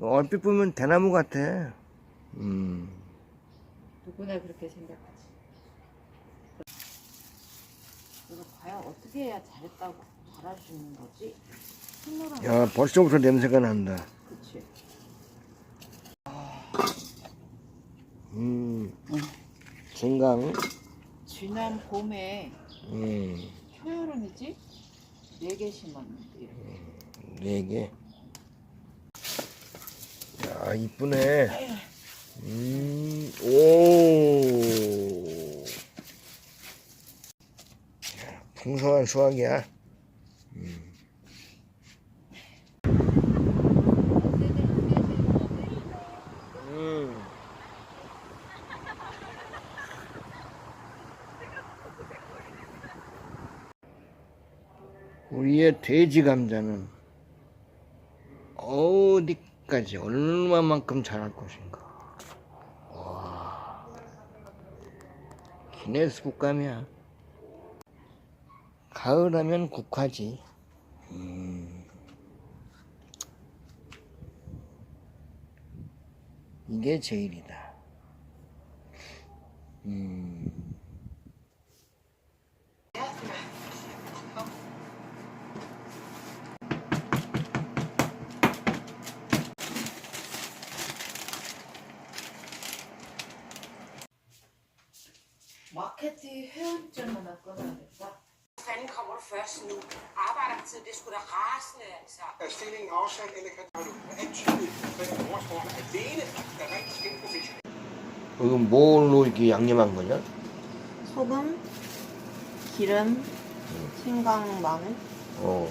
얼핏 보면 대나무 같아. 음. 누구나 그렇게 생각하지. 이거 과연 어떻게 해야 잘했다고 잘하시는 거지? 손으로 야, 벌써부터 냄새가 난다. 그치. 음. 생강. 지난 봄에 음. 초여름이지? 네개 심었는데 네 개. 야, 이쁘네. 음, 오. 야, 풍성한 수확이야. 음. 우리의 돼지 감자는 어디 까지 얼마만큼 자랄 것인가. 와, 기네스 국감이야. 가을하면 국화지. 음. 이게 제일이다. 음. 마케팅 회원증 하나 끊어야겠다. fanden kommer du først nu? Arbejdertid, det skulle da rasende, altså. Er stillingen afsat, eller kan du antydet, at oversporten alene er rent skændprofessionel? 이거 뭘로 이렇게 양념한 거냐? 소금, 기름, 생강, 마늘. 어.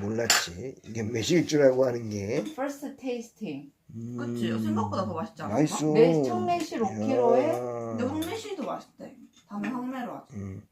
몰랐지. 이게 매실 줄 알고 하는 게. First tasting. 그치? 생각보다 더 맛있지 않아? 맛있어. 매- 청매실 5kg 에 야. 근데 황매실도 맛있대. 다음에 황매로 하자. 음.